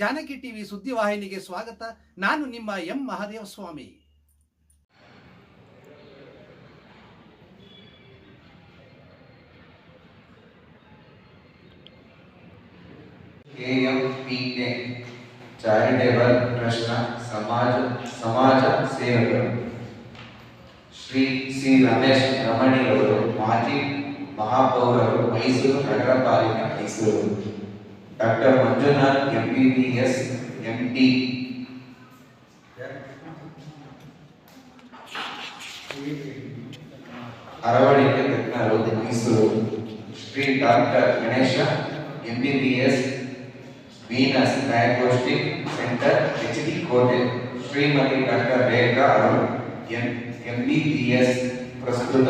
Janaki TV ಸುದ್ದಿವಾಹಿನಿಗೆ ಸ್ವಾಗತ. ನಾನು ನಿಮ್ಮ M Mahadeva Swamy KMPK charitable ಟ್ರಸ್ಟ್ನ ಸಮಾಜ ಸಮಾಜ ಸೇವಕರು. ಶ್ರೀ ಸಿ ರಮೇಶ್ ರಮಣಿಯವರು ಮಾಜಿ ಮಹಾಪೌರರು ಮೈಸೂರು ನಗರ ಪಾಲಿಕೆ Mysuru. ಡಾಕ್ಟರ್ ಮಂಜುನಾಥ್ ಎಂಬಿಬಿಎಸ್ ಎಂಟಿ ಅರವಳಿಕೆ ತಜ್ಞರು Mysuru Shri doctor Ganesha MBBS Venus diagnostic centre H D Kote Shrimati doctor Rekha Arun M MBBS ಪ್ರಸ್ತುತ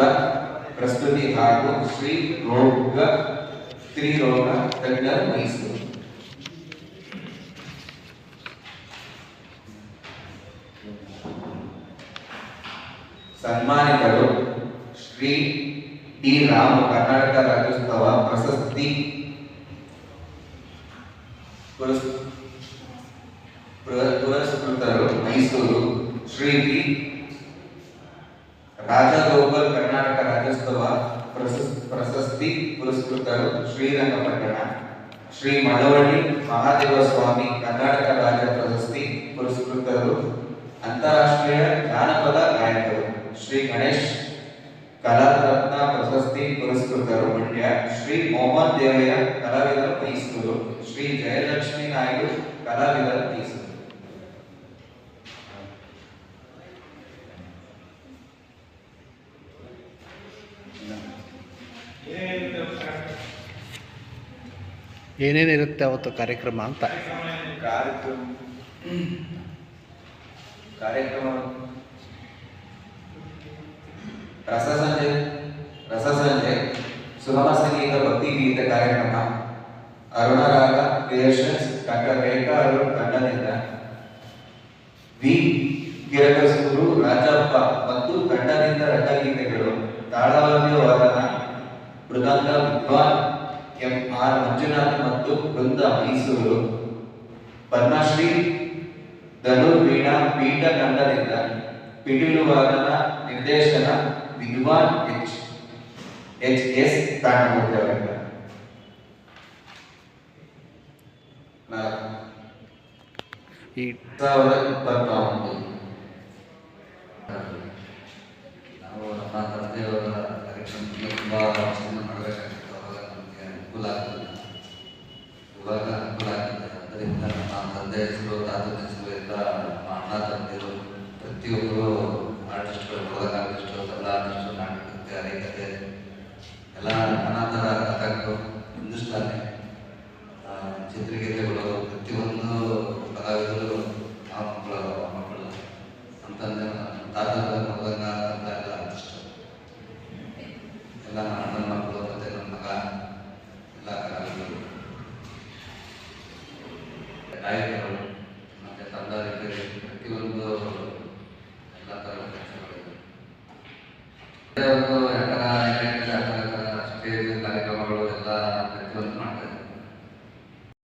ಪ್ರಸ್ತುತಿ ಹಾಗೂ ಶ್ರೀ ರೋಗ ಸ್ತ್ರೀರೋಗ ತಜ್ಞರು ಮೈಸೂರು ಸನ್ಮಾನಿತರು ಶ್ರೀ ಡಿ ರಾಮ್ ಕರ್ನಾಟಕ ರಾಜ್ಯೋತ್ಸವ ಪ್ರಶಸ್ತಿ ಪುರಸ್- ಪುರ- ಪುರಸ್ಕೃತರು ಮೈಸೂರು ಶ್ರೀ ಟಿ ರಾಜಗೋಪಾಲ್ ಕರ್ನಾಟಕ ರಾಜ್ಯೋತ್ಸವ ಪ್ರಶಸ್- ಪ್ರಶಸ್ತಿ ಪುರಸ್ಕೃತರು ಶ್ರೀರಂಗಪಟ್ಟಣ ಶ್ರೀ ಮಳವಳ್ಳಿ ಮಹಾದೇವ ಸ್ವಾಮಿ ಕರ್ನಾಟಕ ರಾಜ್ಯ ಪ್ರಶಸ್ತಿ ಪುರಸ್ಕೃತರು ಅಂತಾರಾಷ್ಟ್ರೀಯ ಜಾನಪದ ಗಾಯಕರು ಶ್ರೀ ಗಣೇಶ್ ಕಲಾರತ್ನ ಪ್ರಶಸ್ತಿ ಪುರಸ್ಕೃತರು ಮಂಡ್ಯ ಶ್ರೀ ಮೊಹಮ್ಮದ್ ದೇವಯ್ಯ ಕಲಾವಿದರು ಮೈಸೂರು ಶ್ರೀ ಜಯಲಕ್ಷ್ಮಿ ನಾಯ್ಡು ಕಲಾವಿದರು ಮೈಸೂರು ಏನೇನಿರುತ್ತೆ ಅವತ್ತು ಕಾರ್ಯಕ್ರಮ ಅಂತ? ಕಾರ್ಯಕ್ರಮ. ಕಾರ್ಯಕ್ರಮ. ರಸಸಂಜೆ ರಸಸಂಜೆ ಅರುಣರಾಗ, ಕ್ರಿಯೇಷನ್ಸ್, ಡಾಕ್ಟರ್ ರೇಖಾ ತಂಡದಿಂದ ವಿ. ಕಿರಕಸೂರು ರಾಜಪ್ಪ ಮತ್ತು ತಂಡದಿಂದ ರಂಗಗೀತೆಗಳು ತಾಳವಾದ್ಯ ವಾದನ ಮೃದಂಗ ವಿದ್ವಾನ್ ಎಂ. ಆರ್. ಮಂಜುನಾಥ್ ಮತ್ತು ವೃಂದ ಮೈಸೂರು, ಪದ್ಮಶ್ರೀ ಧನುರ್ವೀಣಾ ಪೀಠ ತಂಡದಿಂದ ಪಿಟೀಲು ವಾದನ ನಿರ್ದೇಶನ ವಿದ್ವಾನ್ ಎಚ್. ಎಚ್. ಎಸ್. ತಾಂಡಮೂರ್ತಿ ಈ ಸಾವಿರದ ಇಪ್ಪತ್ತೊಂದು ನಾವು ನಮ್ಮ ತಂದೆಯವರ ಕಾರ್ಯಕ್ರಮಕ್ಕೆ ತುಂಬ ವರ್ಷದಿಂದ ಮಾಡಬೇಕಾಗಿತ್ತು ಅವಾಗ ನಮಗೆ ಅನುಕೂಲ ಆಗ್ತದೆ ಇವಾಗ ಅನುಕೂಲ ಆಗ್ತದೆ ಅದರಿಂದ ನಮ್ಮ ತಂದೆ ಹೆಸರು ತಾತ ಹೆಸರು ಎಲ್ಲ ನಮ್ಮ ಅಣ್ಣ ತಂದೆಯರು ಪ್ರತಿಯೊಬ್ಬರು ಆರ್ಟಿಸ್ಟ್ಗಳು ನಾಟಕ ಎಲ್ಲ ತರ ಎಲ್ಲ ತರ